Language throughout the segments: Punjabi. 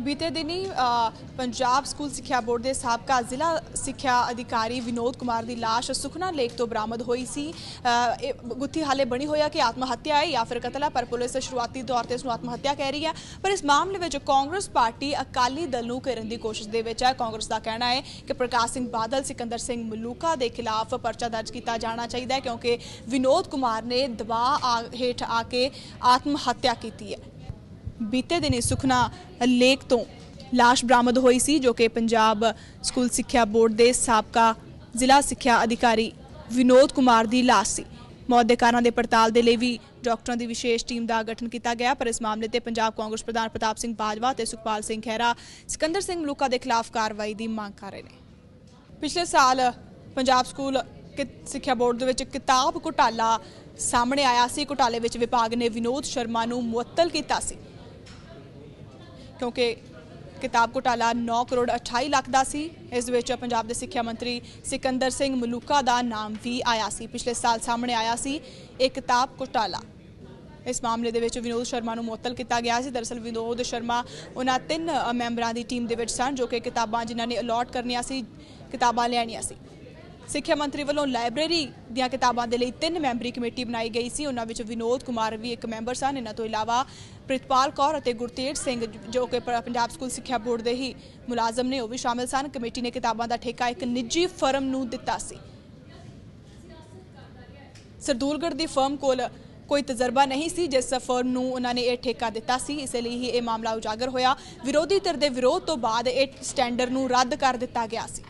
ਬੀਤੇ ਦਿਨੀ ਪੰਜਾਬ ਸਕੂਲ ਸਿੱਖਿਆ ਬੋਰਡ ਦੇ ਸਾਬਕਾ ਜ਼ਿਲ੍ਹਾ ਸਿੱਖਿਆ ਅਧਿਕਾਰੀ ਵਿਨੋਦ ਕੁਮਾਰ ਦੀ ਲਾਸ਼ ਸੁਖਨਾ ਲੇਕ ਤੋਂ ਬਰਾਮਦ ਹੋਈ ਸੀ। ਇਹ ਗੁੱਥੀ ਹਾਲੇ ਬਣੀ ਹੋਈ ਹੈ ਕਿ ਆਤਮ ਹੱਤਿਆ ਹੈ ਜਾਂ ਫਿਰ ਕਤਲ ਹੈ ਪਰ ਪੁਲਿਸ ਸ਼ੁਰੂਆਤੀ ਤੌਰ ਤੇ ਇਸ ਨੂੰ ਆਤਮ ਹੱਤਿਆ ਕਹਿ ਰਹੀ ਹੈ ਪਰ ਇਸ ਮਾਮਲੇ ਵਿੱਚ ਕਾਂਗਰਸ ਪਾਰਟੀ ਅਕਾਲੀ ਦਲ ਨੂੰ ਘੇਰਨ ਦੀ ਕੋਸ਼ਿਸ਼ ਦੇ ਵਿੱਚ ਹੈ ਕਾਂਗਰਸ ਦਾ ਕਹਿਣਾ ਹੈ ਕਿ ਪ੍ਰਕਾਸ਼ ਸਿੰਘ ਬਾਦਲ, ਸਿਕੰਦਰ ਸਿੰਘ ਮਲੂਕਾ ਦੇ ਖਿਲਾਫ ਪਰਚਾ ਦਰਜ ਕੀਤਾ ਜਾਣਾ ਚਾਹੀਦਾ ਹੈ ਕਿਉਂਕਿ ਵਿਨੋਦ ਕੁਮਾਰ ਨੇ ਦਬਾਅ ਆ- ਹੇਠ ਆ ਕੇ ਆਤਮ ਹੱਤਿਆ ਕੀਤੀ ਹੈ। ਬੀਤੇ ਦਿਨੀ ਸੁਖਨਾ ਲੇਕ ਤੋਂ ਲਾਸ਼ ਬਰਾਮਦ ਹੋਈ ਸੀ, ਜੋ ਕਿ ਪੰਜਾਬ ਸਕੂਲ ਸਿੱਖਿਆ ਬੋਰਡ ਦੇ ਸਾਬਕਾ ਜ਼ਿਲ੍ਹਾ ਸਿੱਖਿਆ ਅਧਿਕਾਰੀ ਵਿਨੋਦ ਕੁਮਾਰ ਦੀ ਲਾਸ਼ ਸੀ। ਮੌਤ ਦੇ ਕਾਰਨਾਂ ਦੇ ਪੜਤਾਲ ਦੇ ਲਈ ਵੀ ਡਾਕਟਰਾਂ ਦੀ ਵਿਸ਼ੇਸ਼ ਟੀਮ ਦਾ ਗਠਨ ਕੀਤਾ ਗਿਆ, ਪਰ ਇਸ ਮਾਮਲੇ ਤੇ ਪੰਜਾਬ ਕਾਂਗਰਸ ਪ੍ਰਧਾਨ ਪ੍ਰਤਾਪ ਸਿੰਘ ਬਾਜਵਾ ਤੇ ਸੁਖਪਾਲ ਸਿੰਘ ਖਹਿਰਾ, ਸਿਕੰਦਰ ਸਿੰਘ ਮਲੂਕਾ ਦੇ ਖਿਲਾਫ ਕਾਰਵਾਈ ਦੀ ਮੰਗ ਕਰ ਰਹੇ ਨੇ। ਪਿਛਲੇ ਸਾਲ ਪੰਜਾਬ ਸਕੂਲ ਕਿ- ਸਿੱਖਿਆ ਬੋਰਡ ਦੇ ਵਿੱਚ ਕਿਤਾਬ ਘੁਟਾਲਾ ਸਾਹਮਣੇ ਆਇਆ ਸੀ। ਘੁਟਾਲੇ ਵਿੱਚ ਵਿਭਾਗ ਨੇ ਵਿਨੋਦ ਸ਼ਰਮਾ ਨੂੰ ਮੁਅੱਤਲ ਕੀਤਾ ਸੀ। ਕਿਉਂਕਿ ਕਿਤਾਬ ਘੁਟਾਲਾ 9 ਕਰੋੜ 28 ਲੱਖ ਦਾ ਸੀ। ਇਸ ਵਿੱਚ ਪੰਜਾਬ ਦੇ ਸਿੱਖਿਆ ਮੰਤਰੀ ਸਿਕੰਦਰ ਸਿੰਘ ਮਲੂਕਾ ਦਾ ਨਾਮ ਵੀ ਆਇਆ ਸੀ। ਪਿਛਲੇ ਸਾਲ ਸਾਹਮਣੇ ਆਇਆ ਸੀ ਇਹ ਕਿਤਾਬ ਘੁਟਾਲਾ। ਇਸ ਮਾਮਲੇ ਦੇ ਵਿੱਚ ਵਿਨੋਦ ਸ਼ਰਮਾ ਨੂੰ ਮੁਅੱਤਲ ਕੀਤਾ ਗਿਆ ਸੀ। ਦਰਅਸਲ ਵਿਨੋਦ ਸ਼ਰਮਾ ਉਹਨਾਂ ਤਿੰਨ ਮੈਂਬਰਾਂ ਦੀ ਟੀਮ ਦੇ ਵਿੱਚ ਸਨ ਜੋ ਕਿ ਕਿਤਾਬਾਂ ਜਿਨ੍ਹਾਂ ਨੇ ਅਲਾਟ ਕਰਨੀਆਂ ਸੀ, ਕਿਤਾਬਾਂ ਲੈਣੀਆਂ ਸੀ। ਸਿੱਖਿਆ ਮੰਤਰੀ ਵੱਲੋਂ ਲਾਇਬ੍ਰੇਰੀ ਦੀਆਂ ਕਿਤਾਬਾਂ ਦੇ ਲਈ ਤਿੰਨ ਮੈਂਬਰੀ ਕਮੇਟੀ ਬਣਾਈ ਗਈ ਸੀ। ਉਹਨਾਂ ਵਿੱਚ ਵਿਨੋਦ ਕੁਮਾਰ ਵੀ ਇੱਕ ਮੈਂਬਰ ਸਨ। ਇਹਨਾਂ ਤੋਂ ਇਲਾਵਾ ਪ੍ਰਿਤਪਾਲ ਕੌਰ ਅਤੇ ਗੁਰਤੇਜ ਸਿੰਘ, ਜੋ ਕਿ ਪੰਜਾਬ ਸਕੂਲ ਸਿੱਖਿਆ ਬੋਰਡ ਦੇ ਹੀ ਮੁਲਾਜ਼ਮ ਨੇ, ਉਹ ਵੀ ਸ਼ਾਮਿਲ ਸਨ। ਕਮੇਟੀ ਨੇ ਕਿਤਾਬਾਂ ਦਾ ਠੇਕਾ ਇੱਕ ਨਿੱਜੀ ਫਰਮ ਨੂੰ ਦਿੱਤਾ ਸੀ। ਸਰਦੂਲਗੜ੍ਹ ਦੀ ਫਰਮ ਕੋਲ ਕੋਈ ਤਜਰਬਾ ਨਹੀਂ ਸੀ, ਜਿਸ ਫਰਮ ਨੂੰ ਉਹਨਾਂ ਨੇ ਇਹ ਠੇਕਾ ਦਿੱਤਾ ਸੀ। ਇਸੇ ਲਈ ਹੀ ਇਹ ਮਾਮਲਾ ਉਜਾਗਰ ਹੋਇਆ। ਵਿਰੋਧੀ ਧਿਰ ਦੇ ਵਿਰੋਧ ਤੋਂ ਬਾਅਦ ਇਹ ਸਟੈਂਡਰ ਨੂੰ ਰੱਦ ਕਰ ਦਿੱਤਾ ਗਿਆ ਸੀ।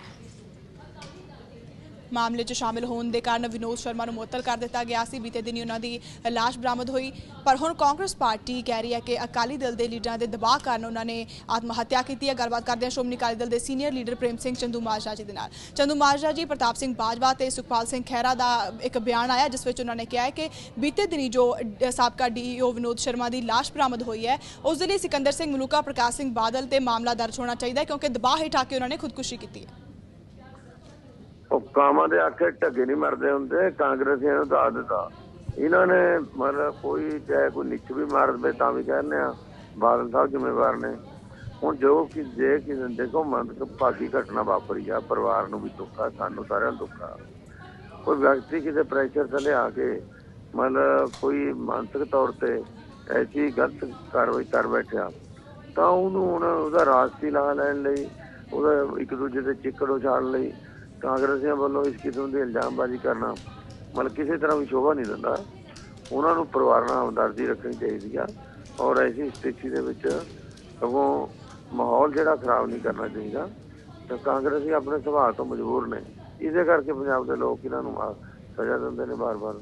ਮਾਮਲੇ 'ਚ ਸ਼ਾਮਿਲ ਹੋਣ ਦੇ ਕਾਰਨ ਵਿਨੋਦ ਸ਼ਰਮਾ ਨੂੰ ਮੁਅੱਤਲ ਕਰ ਦਿੱਤਾ ਗਿਆ ਸੀ। ਬੀਤੇ ਦਿਨੀ ਉਹਨਾਂ ਦੀ ਲਾਸ਼ ਬਰਾਮਦ ਹੋਈ। ਪਰ ਹੁਣ ਕਾਂਗਰਸ ਪਾਰਟੀ ਕਹਿ ਰਹੀ ਹੈ ਕਿ ਅਕਾਲੀ ਦਲ ਦੇ ਲੀਡਰਾਂ ਦੇ ਦਬਾਅ ਕਾਰਨ ਉਹਨਾਂ ਨੇ ਆਤਮ ਹੱਤਿਆ ਕੀਤੀ ਹੈ। ਗੱਲਬਾਤ ਕਰਦੇ ਹਾਂ ਸ਼੍ਰੋਮਣੀ ਅਕਾਲੀ ਦਲ ਦੇ ਸੀਨੀਅਰ ਲੀਡਰ ਪ੍ਰੇਮ ਸਿੰਘ ਚੰਦੂ ਮਾਜਰਾ ਜੀ ਦੇ ਨਾਲ। ਚੰਦੂ ਮਾਜਰਾ ਜੀ ਪ੍ਰਤਾਪ ਸਿੰਘ ਬਾਜਵਾ ਤੇ ਸੁਖਪਾਲ ਸਿੰਘ ਖਹਿਰਾ ਦਾ ਇੱਕ ਬਿਆਨ ਆਇਆ ਜਿਸ ਵਿੱਚ ਉਹਨਾਂ ਨੇ ਕਿਹਾ ਹੈ ਕਿ ਬੀਤੇ ਦਿਨੀ ਜੋ ਅ, ਸਾਬਕਾ ਡੀਈਓ ਵਿਨੋਦ ਸ਼ਰਮਾ ਦੀ ਲਾਸ਼ ਬਰਾਮਦ ਹੋਈ ਹੈ ਉਸ ਦੇ ਲਈ ਸਿਕੰਦਰ ਸਿੰਘ ਮਲੂਕਾ ਪ੍ਰਕਾਸ਼ ਸਿੰਘ ਬਾਦਲ ਤੇ ਮਾਮਲਾ ਦਰਜ ਹੋਣਾ ਚਾਹੀਦਾ ਹੈ ਕਿਉਂਕਿ ਦਬਾਅ ਹੇਠ ਆ ਕੇ ਉਹਨਾਂ ਨੇ ਖੁਦਕੁਸ਼ੀ ਕੀਤੀ ਹੈ। ਉਹ ਕਾਮਾਂ ਦੇ ਆਖੇ ਢੱਗੇ ਨਹੀਂ ਮਰਦੇ ਹੁੰਦੇ, ਕਾਂਗਰਸੀਆਂ ਨੂੰ ਤਾਂ ਦਿੱਤਾ। ਇਹਨਾਂ ਨੇ ਮਤਲਬ ਕੋਈ ਚਾਹੇ ਕੋਈ ਨਿੱਛ ਵੀ ਮਾਰ ਦਵੇ ਤਾਂ ਵੀ ਕਹਿੰਦੇ ਆ, ਬਾਦਲ ਸਾਹਿਬ ਜ਼ਿੰਮੇਵਾਰ ਨੇ। ਹੁਣ ਜੋ ਕਿ ਜੇ ਕਿ ਦੇਖੋ ਮਤਲਬ ਭਾਗੀ ਘਟਨਾ ਵਾਪਰੀ ਆ, ਪਰਿਵਾਰ ਨੂੰ ਵੀ ਦੁੱਖ ਆ, ਸਾਨੂੰ ਸਾਰਿਆਂ ਨੂੰ ਦੁੱਖ ਆ। ਕੋਈ ਵਿਅਕਤੀ ਕਿਸੇ ਪ੍ਰੈਸ਼ਰ ਥੱਲੇ ਆ ਕੇ ਮਤਲਬ ਕੋਈ ਮਾਨਸਿਕ ਤੌਰ ਤੇ ਐਸੀ ਗਲਤ ਕਾਰਵਾਈ ਕਰ ਬੈਠਿਆ, ਤਾਂ ਉਹਨੂੰ ਹੁਣ ਉਹਦਾ ਰਾਜਸੀ ਲਾ ਲੈਣ ਲਈ, ਉਹਦਾ ਇੱਕ ਦੂਜੇ ਦੇ ਚਿੱਕੜ ਉਛਾਲ ਲਈ ਕਾਂਗਰਸੀਆਂ ਵੱਲੋਂ ਇਸ ਕਿਸਮ ਦੀ ਇਲਜ਼ਾਮਬਾਜ਼ੀ ਕਰਨਾ ਮਤਲਬ ਕਿਸੇ ਤਰ੍ਹਾਂ ਵੀ ਸ਼ੋਭਾ ਨਹੀਂ ਦਿੰਦਾ। ਉਹਨਾਂ ਨੂੰ ਪਰਿਵਾਰ ਨਾਲ ਹਮਦਰਦੀ ਰੱਖਣੀ ਚਾਹੀਦੀ ਆ ਔਰ ਐਸੀ ਸਥਿਤੀ ਦੇ ਵਿੱਚ ਸਗੋਂ ਮਾਹੌਲ ਜਿਹੜਾ ਖਰਾਬ ਨਹੀਂ ਕਰਨਾ ਚਾਹੀਦਾ। ਤਾਂ ਕਾਂਗਰਸੀ ਆਪਣੇ ਸੁਭਾਅ ਤੋਂ ਮਜਬੂਰ ਨੇ। ਇਸੇ ਕਰਕੇ ਪੰਜਾਬ ਦੇ ਲੋਕ ਇਹਨਾਂ ਨੂੰ ਸਜ਼ਾ ਦਿੰਦੇ ਨੇ ਬਾਰ-ਬਾਰ